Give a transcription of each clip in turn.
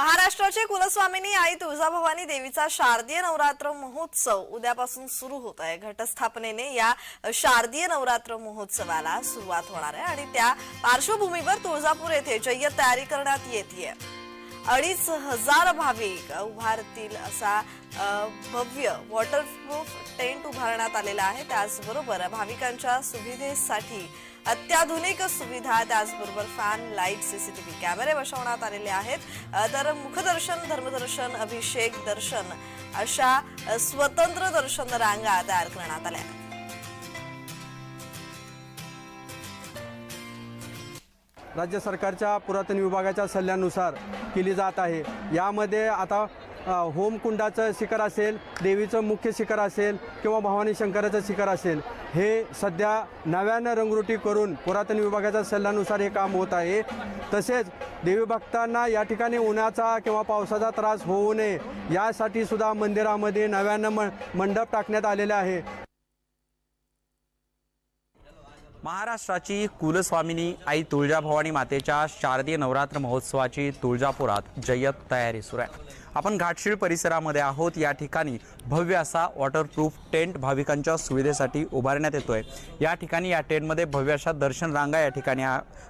महाराष्ट्राची कुलस्वामिनी आई तुळजाभवानी देवीचा शारदीय नवरात्र महोत्सव उद्यापासून सुरू होत आहे. घटस्थापनेने या शारदीय नवरात्र महोत्सवाला सुरुवात होणार आहे आणि त्या पार्श्वभूमीवर तुळजापूर येथे जय्यत तयारी करण्यात येते अडीच हजार भाविक उभारतील असा भव्य वॉटरप्रूफ टेंट उभारण्यात आलेला आहे. त्याचबरोबर भाविकांच्या सुविधेसाठी अत्याधुनिक सुविधा त्याचबरोबर फॅन लाइट सीसीटीव्ही कॅमेरे बसवण्यात आलेले आहेत. तर मुखदर्शन धर्मदर्शन अभिषेक दर्शन अशा स्वतंत्र दर्शन रांगा तयार करण्यात आल्या. राज्य सरकारच्या पुरातन विभागाच्या सल्ल्यानुसार केली जात आहे. यामध्ये आता होमकुंडाचं शिखर असेल देवीचं मुख्य शिखर असेल किंवा भवानी शंकराचं शिखर असेल हे सध्या नव्यानं रंगरुटी करून पुरातन विभागाच्या सल्ल्यानुसार हे काम होत आहे. तसेच देवी भक्तांना या ठिकाणी उन्हाचा किंवा पावसाचा त्रास होऊ नये यासाठी सुद्धा मंदिरामध्ये नव्यानं म मंडप टाकण्यात आलेले आहे. महाराष्ट्राची कुलस्वामिनी आई तुळजाभवानी मातेच्या शारदीय नवरात्र महोत्सवाची तुळजापुरात जय्यत तयारी सुरू आहे. आपण घाटशीळ परिसरामध्ये आहोत. या ठिकाणी भव्य असा वॉटरप्रूफ टेंट भाविकांच्या सुविधेसाठी उभारण्यात येतो आहे या ठिकाणी या टेंटमध्ये भव्य अशा दर्शन रांगा या ठिकाणी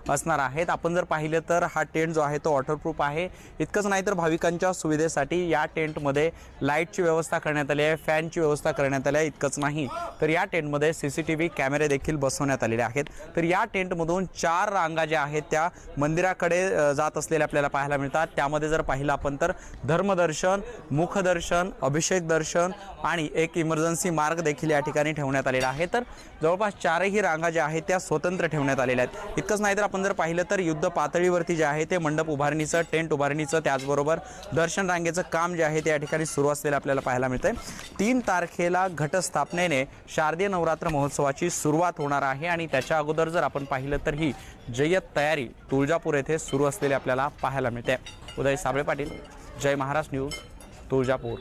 असणार आहेत. आपण जर पाहिलं तर हा टेंट जो आहे तो वॉटरप्रूफ आहे. इतकंच नाही तर भाविकांच्या सुविधेसाठी या टेंटमध्ये लाईटची व्यवस्था करण्यात आली आहे फॅनची व्यवस्था करण्यात आली आहे. इतकंच नाही तर या टेंटमध्ये सी सी टी व्ही कॅमेरे देखील बसवण्यात आलेले आहेत. तर या टेंटमधून चार रांगा ज्या आहेत त्या मंदिराकडे जात असलेल्या आपल्याला पाहायला मिळतात. त्यामध्ये जर पाहिलं आपण तर धर्मदर्शन मुखदर्शन अभिषेक दर्शन आणि एक इमर्जन्सी मार्ग देखील या ठिकाणी ठेवण्यात आलेला आहे. तर जवळपास चारही रांगा ज्या आहेत त्या स्वतंत्र ठेवण्यात आलेल्या आहेत. इतकंच नाही तर आपण जर पाहिलं तर युद्ध पातळीवरती जे आहे ते मंडप उभारणीचं टेंट उभारणीचं त्याचबरोबर दर्शन रांगेचं काम जे आहे ते या ठिकाणी सुरू असलेलं आपल्याला पाहायला मिळतंय. तीन तारखेला घटस्थापनेने शारदीय नवरात्र महोत्सवाची सुरुवात होणार आहे आणि त्याच्या अगोदर जर आपण पाहिलं तर ही जय्यत तयारी तुळजापूर येथे सुरू असलेली आपल्याला पाहायला मिळते. उदय साबळे पाटील जय महाराष्ट्र न्यूज तुळजापूर.